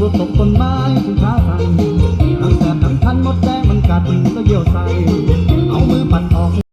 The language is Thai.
รกตกต้นไม้ถึงขาสั่นน้งแสบน้ำคันหมดแรงมันกัดก็เยี่ยวใส่เอามือปัดออก